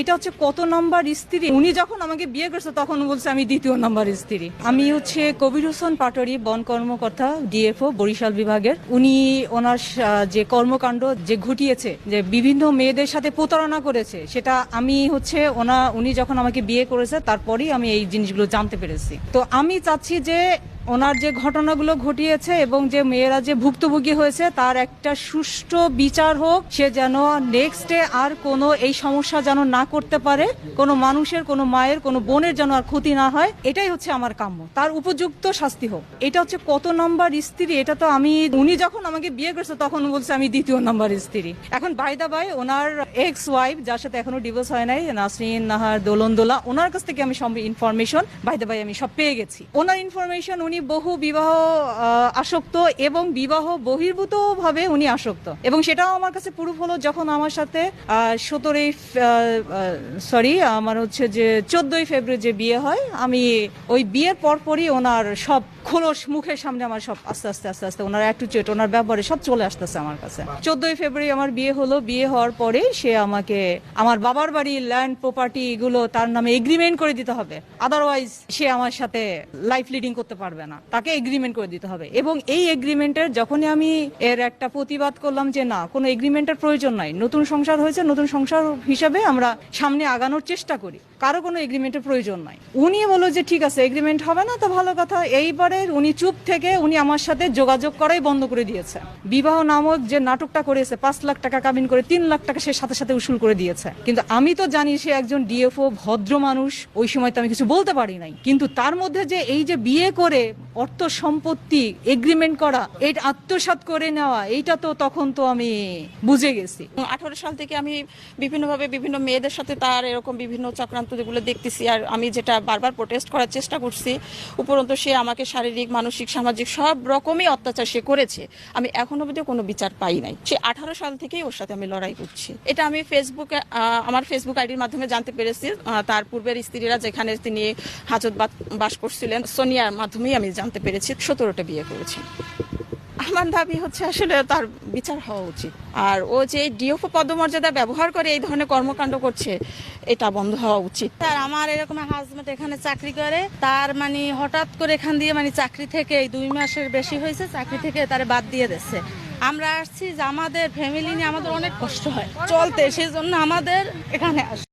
এটা হচ্ছে কত নম্বর স্ত্রী? উনি যখন আমাকে বিয়ে করছে, তখন বলছে, আমি দ্বিতীয় নাম্বার স্ত্রী। আমি হচ্ছে কবির হোসেন পাটোয়ারি বন কর্মকর্তা, ডিএফও, বরিশাল বিভাগের। উনি ওনার যে কর্মকাণ্ড যে ঘটিয়েছে, যে বিভিন্ন মেয়েদের সাথে প্রতারণা করেছে, সেটা আমি হচ্ছে ওনা, উনি যখন আমাকে বিয়ে করেছে, তারপরেই আমি এই জিনিসগুলো জানতে পেরেছি। তো আমি চাচ্ছি যে ওনার যে ঘটনাগুলো ঘটিয়েছে এবং যে মেয়েরা যে ভুক্তভোগী হয়েছে, তার একটা সুষ্ঠু বিচার হোক, সে যেন নেক্সটে আর কোনো এই সমস্যা যেন না করতে পারে, কোনো মানুষের, কোনো মায়ের, কোনো বোনের যেন আর ক্ষতি না হয়, এটাই হচ্ছে আমার কাম্য। তার উপযুক্ত শাস্তি হোক। এটা হচ্ছে কত নাম্বার স্ত্রী, এটা তো আমি, উনি যখন আমাকে বিয়ে করছে, তখন বলছে আমি দ্বিতীয় নাম্বার স্ত্রী। এখন বাইদা বাই ওনার এক্স ওয়াইফ যার সাথে এখনও ডিভোর্স হয় নাই, নাসরিন, নাহার দোলন দোলা ওনার কাছ থেকে আমি সব ইনফরমেশন বাইদা বাই আমি সব পেয়ে গেছি। ওনার ইনফরমেশন উনি বহু বিবাহ আসক্ত এবং বিবাহ বহির্ভূত ভাবে উনি আসক্ত। এবং সেটাও আমার কাছে প্রুফ হলো যখন আমার সাথে সতেরোই সরি আমার হচ্ছে যে চোদ্দই ফেব্রুয়ারি যে বিয়ে হয়, আমি ওই বিয়ের পরপরই ওনার সব খোলস মুখের সামনে আমার সব আস্তে আস্তে আস্তে আস্তে, ওনার অ্যাটিচিউড ওনার ব্যাপারে সব চলে আসতেছে আমার কাছে। চোদ্দই ফেব্রুয়ারি আমার বিয়ে হলো, বিয়ে হওয়ার পরে সে আমাকে, আমার বাবার বাড়ি ল্যান্ড প্রপার্টি এগুলো তার নামে এগ্রিমেন্ট করে দিতে হবে। আদারওয়াইজ সে আমার সাথে লাইফ লিডিং করতে পারবে না, তাকে এগ্রিমেন্ট করে দিতে হবে। এবং এই এগ্রিমেন্টের যখনই আমি এর একটা প্রতিবাদ করলাম যে না, কোনো এগ্রিমেন্টের প্রয়োজন নাই, নতুন সংসার হয়েছে, নতুন সংসার হিসাবে আমরা সামনে আগানোর চেষ্টা করি, কারও কোনো এগ্রিমেন্টের প্রয়োজন নাই। উনি বলল যে ঠিক আছে এগ্রিমেন্ট হবে না তো ভালো কথা, এইবারে উনি চুপ থেকে উনি আমার সাথে যোগাযোগ করাই বন্ধ করে দিয়েছে। বিবাহ নামক যে নাটকটা করেছে, পাঁচ লাখ টাকা কাবিন করে তিন লাখ টাকা সে সাথে সাথে উসুল করে দিয়েছে। কিন্তু আমি তো জানি সে একজন ডিএফও ভদ্র মানুষ, ওই সময় তো আমি কিছু বলতে পারি নাই। কিন্তু তার মধ্যে যে এই যে বিয়ে করে অর্থ সম্পত্তি এগ্রিমেন্ট করা, এটা আত্মসাৎ করে নেওয়া, এইটা তো তখন তো আমি বুঝে গেছি। আঠারো সাল থেকে আমি বিভিন্নভাবে বিভিন্ন মেয়েদের সাথে তার এরকম বিভিন্ন চক্রান্ত যেগুলো দেখতেছি, আর আমি যেটা বারবার প্রোটেস্ট করার চেষ্টা করছি, উপরন্তু সে আমাকে শারীরিক, মানসিক, সামাজিক সব রকমই অত্যাচার সে করেছে। আমি এখনও অবধি কোনো বিচার পাই নাই। সে আঠারো সাল থেকেই ওর সাথে আমি লড়াই করছি। এটা আমি ফেসবুকে আমার ফেসবুক আইডির মাধ্যমে জানতে পেরেছি। তার পূর্বের স্ত্রীরা যেখানে তিনি হাজত বাস করছিলেন, সোনিয়ার মাধ্যমেই আমি জানতে পেরেছি, সতেরোটা বিয়ে করেছি। আমার দাবি হচ্ছে আসলে তার বিচার হওয়া উচিত। আর ও যে ডিওফো পদমর্যাদা ব্যবহার করে এই ধরনের কর্মকাণ্ড করছে, এটা বন্ধ হওয়া উচিত। তার আমার এরকম হাজবেন্ড এখানে চাকরি করে, তার মানে হঠাৎ করে এখান দিয়ে মানে চাকরি থেকে এই দুই মাসের বেশি হয়েছে, চাকরি থেকে তারে বাদ দিয়ে দিচ্ছে আমরা আসছি যে আমাদের ফ্যামিলি নিয়ে আমাদের অনেক কষ্ট হয়। চলতে সেই জন্য আমাদের এখানে আস।